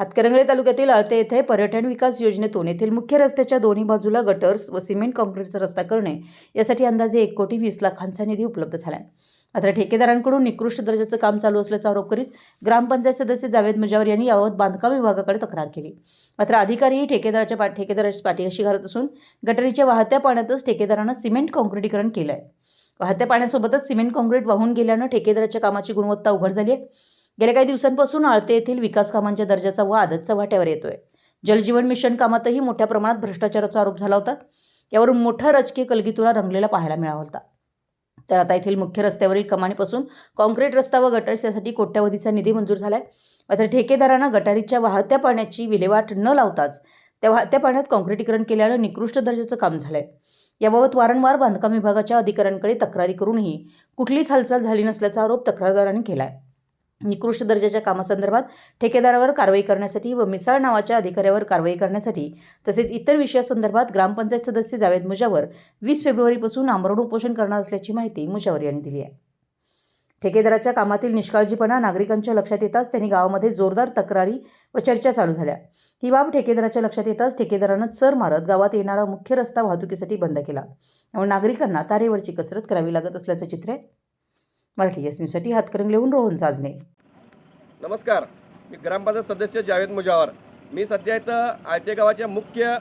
हातकणंगले तालुक्यातील आळते येथे पर्यटन विकास योजनेतून येथील मुख्य रस्त्याच्या दोन्ही बाजूला गटर्स व सिमेंट काँक्रीटचा रस्ता करणे यासाठी अंदाजे एक कोटी वीस लाखांचा निधी उपलब्ध झाला आहे मात्र ठेकेदारांकडून निकृष्ट दर्जाचं काम चालू असल्याचा आरोप करीत ग्रामपंचायत सदस्य जावेद मुजावर यांनी याबाबत बांधकाम विभागाकडे तक्रार केली. मात्र अधिकारीही ठेकेदाराच्या पा ठेकेदाराची पाठीशी घालत असून गटरीच्या वाहत्या पाण्यातच ठेकेदारानं सिमेंट काँक्रीटीकरण केलं आहे वाहत्या पाण्यासोबतच सिमेंट काँक्रीट वाहून गेल्यानं ठेकेदाराच्या कामाची गुणवत्ता उघड झाली आहे. गेल्या काही दिवसांपासून आळते येथील विकास कामांच्या दर्जाचा वाद चव्हाट्यावर येतोय. जलजीवन मिशन कामातही मोठ्या प्रमाणात भ्रष्टाचाराचा आरोप झाला होता. यावरून मोठा राजकीय कलगीतुरा रंगलेला पाहायला मिळाला होता. तर आता येथील मुख्य रस्त्यावरील कमानीपासून कॉन्क्रीट रस्ता व गटर्स यासाठी कोट्यावधीचा निधी मंजूर झालाय. मात्र ठेकेदारांना गटारीच्या वाहत्या पाण्याची विल्हेवाट न लावताच त्या वाहत्या पाण्यात कॉन्क्रिटीकरण केल्यानं निकृष्ट दर्जाचं काम झालंय. याबाबत वारंवार बांधकाम विभागाच्या अधिकाऱ्यांकडे तक्रारी करूनही कुठलीच हालचाल झाली नसल्याचा आरोप तक्रारदारांनी केला आहे निकृष्ट दर्जाच्या कामासंदर्भात ठेकेदारावर कारवाई करण्यासाठी व मिसाळ नावाच्या अधिकाऱ्यावर कारवाई करण्यासाठी तसेच इतर विषयासंदर्भात ग्रामपंचायत सदस्य जावेद मुजावर वीस फेब्रुवारीपासून आमरण उपोषण करणार असल्याची माहिती मुजावर यांनी दिली आहे. ठेकेदाराच्या कामातील निष्काळजीपणा नागरिकांच्या लक्षात येताच त्यांनी गावामध्ये जोरदार तक्रारी व चर्चा चालू झाल्या. ही बाब ठेकेदाराच्या लक्षात येताच ठेकेदारानं चर मारत गावात येणारा मुख्य रस्ता वाहतुकीसाठी बंद केला. त्यामुळे नागरिकांना तारेवरची कसरत करावी लागत असल्याचं चित्र आहे. मराठी एस न्यूजसाठी हातकरंगलेहून रोहन साजने. नमस्कार. मी ग्रामपंचायत सदस्य जावेद मुजावर. मी सध्या इथं आळते गावाच्या मुख्य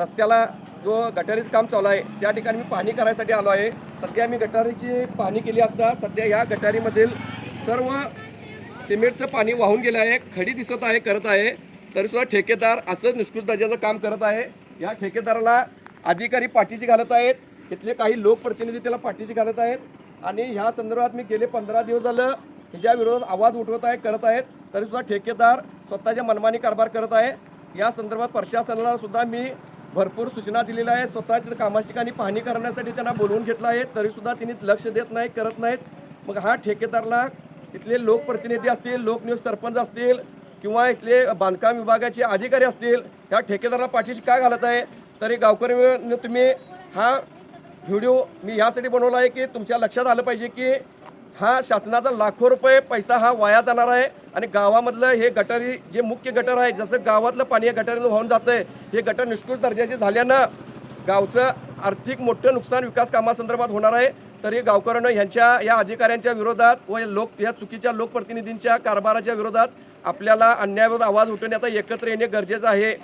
रस्त्याला जो गटारीचं काम चालू आहे त्या ठिकाणी मी पाहणी करायसाठी आलो आहे. सध्या मी गटारीची पाहणी केली असता सध्या या गटारीमधील सर्व सिमेंटचं पाणी वाहून गेलं आहे खडी दिसत आहे करत आहे. तरीसुद्धा ठेकेदार असंच निष्कृत दर्जाचं काम करत आहे. या ठेकेदाराला अधिकारी पाठीशी घालत आहेत. इथले काही लोकप्रतिनिधी त्याला पाठीशी घालत आहेत. आणि ह्या संदर्भात मी गेले पंधरा दिवस झालं ह्याच्या विरोधात आवाज उठवत आहे करत आहेत तरीसुद्धा ठेकेदार स्वतःच्या मनमानी कारभार करत आहे. या संदर्भात प्रशासनाला सुद्धा मी भरपूर सूचना दिलेल्या आहे स्वतः तिथं कामाच्या ठिकाणी पाहणी करण्यासाठी त्यांना बोलवून घेतलं आहे. तरीसुद्धा त्यांनी लक्ष देत नाही करत नाहीत. मग हा ठेकेदारला इथले लोकप्रतिनिधी असतील लोकनियुक्त सरपंच असतील किंवा इथले बांधकाम विभागाचे अधिकारी असतील ह्या ठेकेदाराला पाठीशी का घालत आहे? तरी गावकरी तुम्ही हा व्हिडिओ मी यासाठी बनवला आहे की तुमच्या लक्षात आलं पाहिजे की हा शासनाचा लाखो रुपये पैसा हा वाया जाणार आहे आणि गावामधलं हे गटारी जे मुख्य गटर आहे जसं गावातलं पाणी या गटारीनं वाहून जातं आहे हे गटर निष्कृत दर्जाचे झाल्यानं गावचं आर्थिक मोठं नुकसान विकास कामासंदर्भात होणार आहे. तरी गावकऱ्यांना ह्यांच्या या अधिकाऱ्यांच्या विरोधात व या लोक या चुकीच्या लोकप्रतिनिधींच्या कारभाराच्या विरोधात आपल्याला अन्यायाविरोधात आवाज उठवणे आता एकत्र येणे गरजेचं आहे.